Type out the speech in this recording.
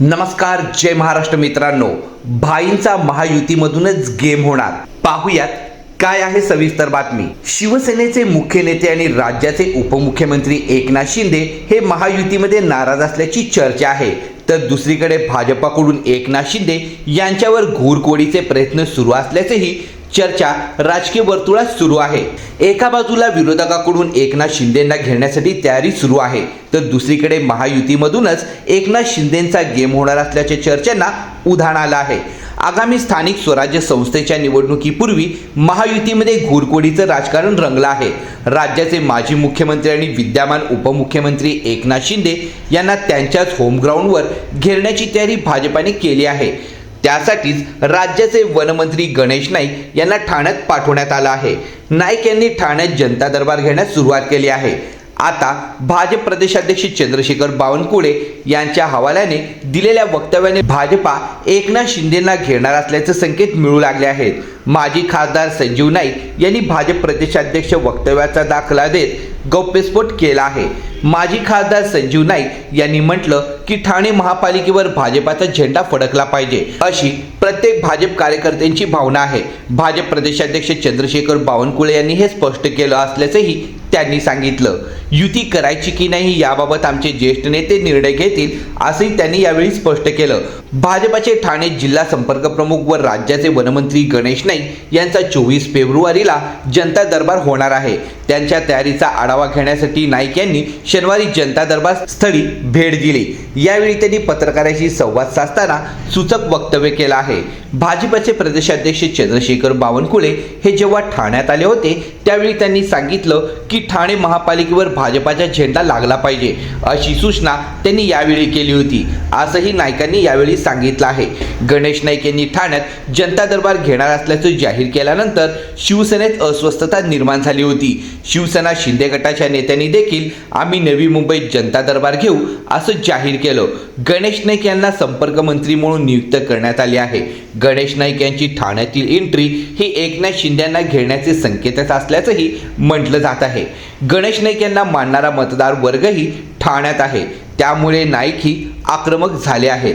नमस्कार जय महाराष्ट्र मित्रांनो. भाईंचा महायुतीमधूनच गेम होणार. पाहुयात काय आहे सविस्तर बातमी. शिवसेनेचे मुख्य नेते आणि राज्याचे उपमुख्यमंत्री एकनाथ शिंदे हे महायुतीमध्ये नाराज असल्याची चर्चा आहे. तर दुसरीकडे भाजपाकडून एकनाथ शिंदे यांच्यावर घूरकोडीचे प्रयत्न सुरू असल्याचेही चर्चा राजकीय वर्तुळात सुरू आहे. एका बाजूला विरोधकाकडून एकनाथ शिंदेंना घेण्यासाठी तयारी सुरू आहे. तर दुसरीकडे महायुतीमधूनच एकनाथ शिंदेंचा गेम होणार असल्याच्या चर्चांना उधाण आलं आहे. आगामी स्थानिक स्वराज्य संस्थेच्या निवडणुकीपूर्वी महायुतीमध्ये घोरकोडीचं राजकारण रंगलं आहे. राज्याचे माजी मुख्यमंत्री आणि विद्यमान उपमुख्यमंत्री एकनाथ शिंदे यांना त्यांच्याच होमग्राऊंडवर घेरण्याची तयारी भाजपाने केली आहे. त्यासाठीच राज्याचे वनमंत्री गणेश नाईक यांना ठाण्यात पाठवण्यात आलं आहे. नाईक यांनी ठाण्यात जनता दरबार घेण्यास सुरुवात केली आहे. आता भाजप प्रदेशाध्यक्ष चंद्रशेखर बावनकुळे यांच्या हवाल्याने दिलेल्या वक्तव्याने भाजपा एकनाथ शिंदेंना घेणार असल्याचे संकेत मिळू लागले आहेत. माजी खासदार संजीव नाईक यांनी भाजप प्रदेशाध्यक्ष वक्तव्याचा दाखला देत गौप्यस्फोट केला आहे. माजी खासदार संजीव नाईक यांनी म्हटलं की ठाणे महापालिकेवर भाजपाचा झेंडा फडकला पाहिजे. अशी प्रत्येक भाजप कार्यकर्त्यांची भावना आहे. भाजप प्रदेशाध्यक्ष चंद्रशेखर बावनकुळे यांनी हे स्पष्ट केलं असल्याचंही त्यांनी सांगितलं. युती करायची की नाही याबाबत आमचे ज्येष्ठ नेते निर्णय घेतील असंही त्यांनी यावेळी स्पष्ट केलं. भाजपाचे ठाणे जिल्हा संपर्क प्रमुख व राज्याचे वनमंत्री गणेश नाईक यांचा चोवीस फेब्रुवारीला जनता दरबार होणार आहे. त्यांच्या तयारीचा आढावा घेण्यासाठी नाईक यांनी शनिवारी जनता दरबार स्थळी भेट दिली. यावेळी त्यांनी पत्रकारांशी संवाद साधताना सूचक वक्तव्य केलं आहे. भाजपचे प्रदेशाध्यक्ष चंद्रशेखर बावनकुळे हे जेव्हा ठाण्यात आले होते त्यावेळी त्यांनी सांगितलं की ठाणे महापालिकेवर भाजपाचा झेंडा लागला पाहिजे अशी सूचना त्यांनी यावेळी केली होती. असंही नायकांनी यावेळी सांगितलं आहे. गणेश नाईक यांनी ठाण्यात जनता दरबार घेणार असल्याचं जाहीर केल्यानंतर शिवसेनेत अस्वस्थता निर्माण झाली होती. शिवसेना शिंदे गटाच्या नेत्यांनी देखील आम्ही नवी मुंबईत जनता दरबार घेऊ असं जाहीर केलं. गणेश नाईक यांना संपर्क मंत्री म्हणून नियुक्त करण्यात आले आहे. गणेश नाईक यांची ठाण्यातील एंट्री ही एकनाथ शिंद्यांना घेण्याचे संकेतच असल्याचंही म्हटलं जात आहे. गणेश नाईक यांना मानणारा मतदार वर्गही ठाण्यात आहे. त्यामुळे नाईक ही आक्रमक झाले आहेत.